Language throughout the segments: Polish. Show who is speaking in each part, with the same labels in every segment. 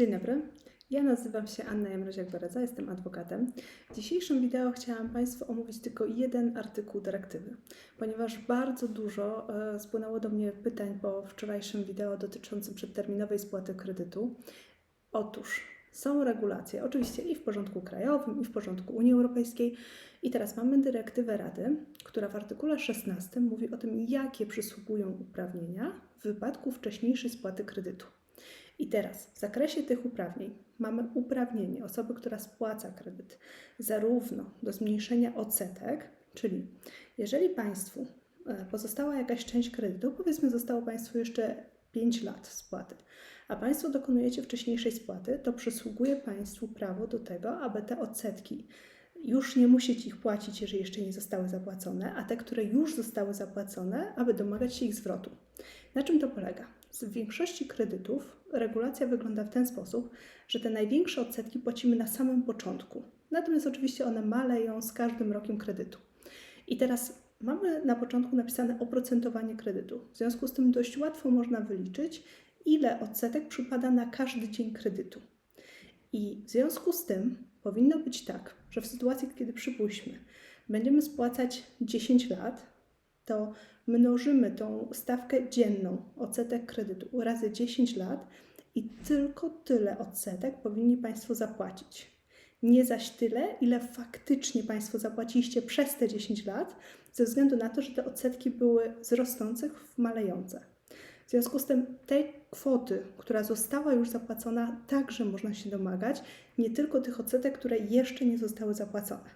Speaker 1: Dzień dobry. Ja nazywam się Anna Jamroziak-Beredza, jestem adwokatem. W dzisiejszym wideo chciałam Państwu omówić tylko jeden artykuł dyrektywy, ponieważ bardzo dużo e, spłynęło do mnie pytań po wczorajszym wideo dotyczącym przedterminowej spłaty kredytu. Otóż są regulacje, oczywiście i w porządku krajowym, i w porządku Unii Europejskiej. I teraz mamy dyrektywę Rady, która w artykule 16 mówi o tym, jakie przysługują uprawnienia w wypadku wcześniejszej spłaty kredytu. I teraz w zakresie tych uprawnień mamy uprawnienie osoby, która spłaca kredyt, zarówno do zmniejszenia odsetek, czyli jeżeli Państwu e, pozostała jakaś część kredytu, powiedzmy zostało Państwu jeszcze 5 lat spłaty, a Państwo dokonujecie wcześniejszej spłaty, to przysługuje Państwu prawo do tego, aby te odsetki już nie musieć ich płacić, jeżeli jeszcze nie zostały zapłacone, a te, które już zostały zapłacone, aby domagać się ich zwrotu. Na czym to polega? W większości kredytów regulacja wygląda w ten sposób, że te największe odsetki płacimy na samym początku. Natomiast oczywiście one maleją z każdym rokiem kredytu. I teraz mamy na początku napisane oprocentowanie kredytu. W związku z tym dość łatwo można wyliczyć, ile odsetek przypada na każdy dzień kredytu. I w związku z tym powinno być tak, że w sytuacji, kiedy przypuśćmy, będziemy spłacać 10 lat, to mnożymy tą stawkę dzienną odsetek kredytu razy 10 lat i tylko tyle odsetek powinni Państwo zapłacić. Nie zaś tyle, ile faktycznie Państwo zapłaciliście przez te 10 lat, ze względu na to, że te odsetki były z rosnących w malejące. W związku z tym tej kwoty, która została już zapłacona, także można się domagać, nie tylko tych odsetek, które jeszcze nie zostały zapłacone.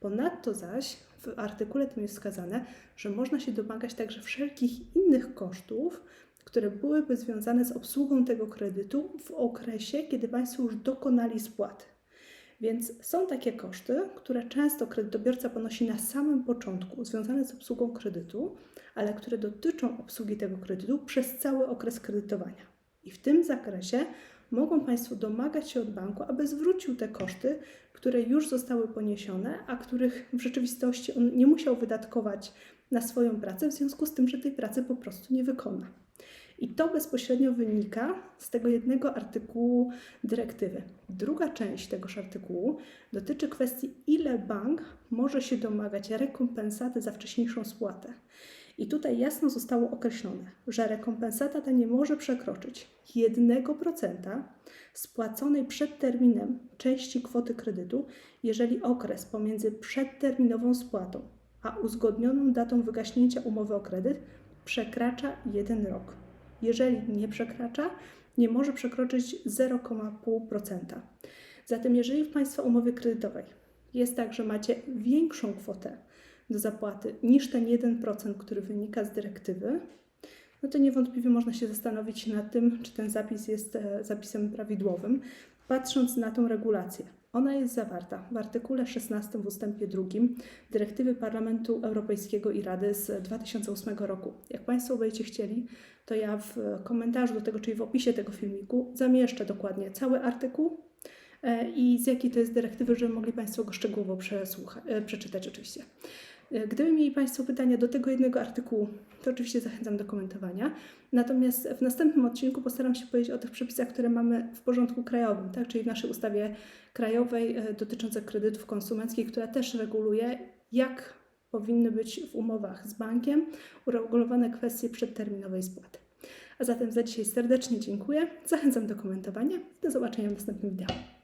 Speaker 1: Ponadto zaś w artykule tym jest wskazane, że można się domagać także wszelkich innych kosztów, które byłyby związane z obsługą tego kredytu w okresie, kiedy Państwo już dokonali spłaty. Więc są takie koszty, które często kredytobiorca ponosi na samym początku, związane z obsługą kredytu, ale które dotyczą obsługi tego kredytu przez cały okres kredytowania. I w tym zakresie mogą Państwo domagać się od banku, aby zwrócił te koszty, które już zostały poniesione, a których w rzeczywistości on nie musiał wydatkować na swoją pracę, w związku z tym, że tej pracy po prostu nie wykona. I to bezpośrednio wynika z tego jednego artykułu dyrektywy. Druga część tegoż artykułu dotyczy kwestii, ile bank może się domagać rekompensaty za wcześniejszą spłatę. I tutaj jasno zostało określone, że rekompensata ta nie może przekroczyć 1% spłaconej przed terminem części kwoty kredytu, jeżeli okres pomiędzy przedterminową spłatą a uzgodnioną datą wygaśnięcia umowy o kredyt przekracza 1 rok. Jeżeli nie przekracza, nie może przekroczyć 0,5%. Zatem, jeżeli w Państwa umowie kredytowej jest tak, że macie większą kwotę do zapłaty niż ten 1%, który wynika z dyrektywy, no to niewątpliwie można się zastanowić nad tym, czy ten zapis jest e, zapisem prawidłowym, patrząc na tą regulację. Ona jest zawarta w artykule 16 w ustępie 2 dyrektywy Parlamentu Europejskiego i Rady z 2008 roku. Jak Państwo będziecie chcieli, to ja w komentarzu do tego, czyli w opisie tego filmiku, zamieszczę dokładnie cały artykuł e, i z jakiej to jest dyrektywy, żeby mogli Państwo go szczegółowo e, przeczytać oczywiście. E, gdyby mieli Państwo pytania do tego jednego artykułu, to oczywiście zachęcam do komentowania. Natomiast w następnym odcinku postaram się powiedzieć o tych przepisach, które mamy w porządku krajowym, tak? czyli w naszej ustawie krajowej e, dotyczącej kredytów konsumenckich, która też reguluje, jak powinny być w umowach z bankiem uregulowane kwestie przedterminowej spłaty. A zatem za dzisiaj serdecznie dziękuję. Zachęcam do komentowania. Do zobaczenia w następnym wideo.